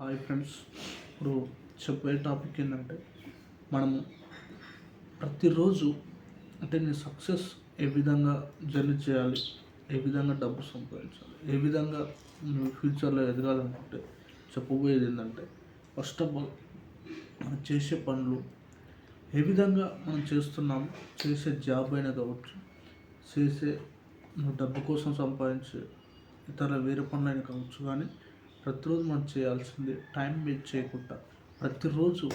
Hi friends ఇప్పుడు చెప్పే topic ఏంటంటే మనము ప్రతిరోజు అంటే నీ సక్సెస్ ఏ విధంగా జర్నీ చేయాలి ఏ విధంగా డబ్బు సంపాదించాలి ఏ విధంగా నువ్వు ఫ్యూచర్లో ఎదగాలనుకుంటే చెప్పబోయేది ఏంటంటే ఫస్ట్ ఆఫ్ ఆల్ మనం చేసే పనులు ఏ విధంగా మనం చేస్తున్నాము చేసే జాబ్ అయినా కావచ్చు చేసే నువ్వు డబ్బు కోసం సంపాదించే ఇతర వేరే పనులైనా కావచ్చు కానీ ప్రతిరోజు మనం చేయాల్సిందే టైం వేస్ట్ చేయకుండా ప్రతిరోజు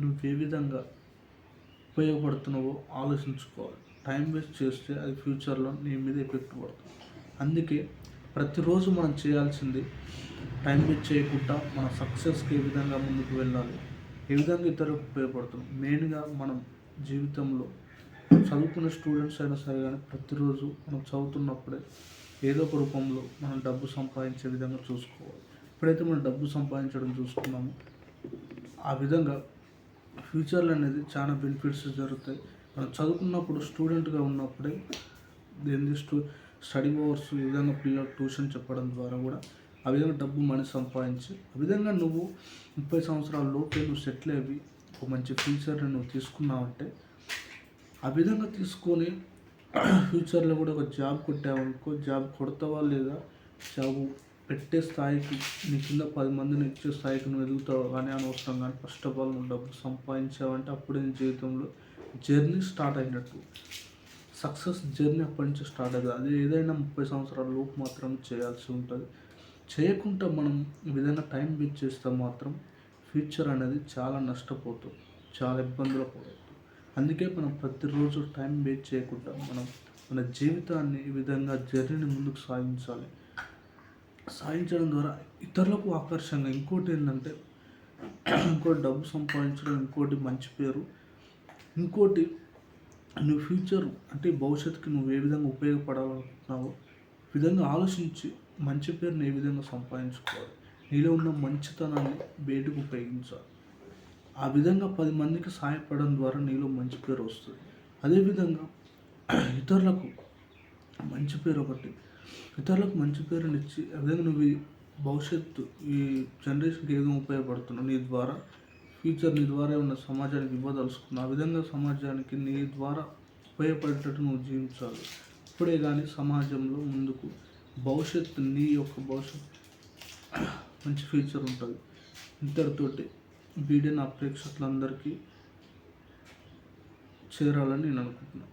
నువ్వు ఏ విధంగా ఉపయోగపడుతున్నావో ఆలోచించుకోవాలి. టైం వేస్ట్ చేస్తే అది ఫ్యూచర్లో నీ మీద ఎఫెక్ట్ పడుతుంది. అందుకే ప్రతిరోజు మనం చేయాల్సింది టైం వేస్ట్ చేయకుండా మన సక్సెస్కి ఏ విధంగా ముందుకు వెళ్ళాలి ఏ విధంగా ఇతరులకు ఉపయోగపడుతుంది. మెయిన్గా మనం జీవితంలో చదువుకునే స్టూడెంట్స్ అయినా సరే కానీ ప్రతిరోజు మనం చదువుతున్నప్పుడే ఏదో ఒక రూపంలో మనం డబ్బు సంపాదించే విధంగా చూసుకోవాలి. ఎప్పుడైతే మనం డబ్బు సంపాదించడం చూసుకున్నామో ఆ విధంగా ఫ్యూచర్లో అనేది చాలా బెనిఫిట్స్ జరుగుతాయి. మనం చదువుకున్నప్పుడు స్టూడెంట్గా ఉన్నప్పుడే ఏంది స్టూ స్టడీ అవర్స్ ఈ విధంగా పిల్లలకు ట్యూషన్ చెప్పడం ద్వారా కూడా ఆ విధంగా డబ్బు మనీ సంపాదించి ఆ విధంగా నువ్వు ముప్పై సంవత్సరాల లోపే నువ్వు సెటిల్ అయ్యి ఒక మంచి ఫ్యూచర్ని నువ్వు తీసుకున్నావంటే ఆ విధంగా తీసుకొని ఫ్యూచర్లో కూడా ఒక జాబ్ కొట్టావనుకో జాబ్ కొడతావా లేదా జాబ్ పెట్టే స్థాయికి నీ కింద పది మందిని ఇచ్చే స్థాయికి నువ్వు ఎదుగుతావు కానీ అనవసరం కానీ ఫస్ట్ ఆఫ్ ఆల్ నువ్వు డబ్బు సంపాదించావంటే అప్పుడే నీ జీవితంలో జర్నీ స్టార్ట్ అయినట్టు. సక్సెస్ జర్నీ అప్పటి నుంచి స్టార్ట్ అవుతుంది అది ఏదైనా ముప్పై సంవత్సరాల లోపు మాత్రం చేయాల్సి ఉంటుంది. చేయకుండా మనం ఈ విధంగా టైం వేస్ట్ చేస్తే మాత్రం ఫ్యూచర్ అనేది చాలా నష్టపోతుంది చాలా ఇబ్బందులు పడుతుంది అందుకే మనం ప్రతిరోజు టైం వేస్ట్ చేయకుండా మనం మన జీవితాన్ని ఈ విధంగా జర్నీని ముందుకు సాగించాలి. సాధించడం ద్వారా ఇతరులకు ఆకర్షణ ఇంకోటి ఏంటంటే ఇంకోటి డబ్బు సంపాదించడం ఇంకోటి మంచి పేరు ఇంకోటి నువ్వు ఫ్యూచర్ అంటే భవిష్యత్తుకి నువ్వు ఏ విధంగా ఉపయోగపడాలనుకుంటున్నావో విధంగా ఆలోచించి మంచి పేరుని ఏ విధంగా సంపాదించుకోవాలి. నీలో ఉన్న మంచితనాన్ని బయటకు ఉపయోగించాలి. ఆ విధంగా పది మందికి సహాయపడడం ద్వారా నీలో మంచి పేరు వస్తుంది. అదేవిధంగా ఇతరులకు మంచి పేరు ఒకటి. ఇతరులకు మంచి పేరుని ఇచ్చి ఆ నువ్వు భవిష్యత్తు ఈ జనరేషన్కి ఏదో ఉపయోగపడుతున్నావు నీ ద్వారా ఫ్యూచర్ నీ ద్వారా ఉన్న సమాజానికి ఇవ్వదలుచుకున్నావు ఆ విధంగా సమాజానికి నీ ద్వారా ఉపయోగపడేటట్టు నువ్వు జీవించాలి. ఇప్పుడే కానీ సమాజంలో ముందుకు భవిష్యత్తు నీ యొక్క భవిష్యత్తు మంచి ఫ్యూచర్ ఉంటుంది. ఇంతటితోటి వీడియో నా ప్రేక్షకులందరికీ చేరాలని నేను అనుకుంటున్నాను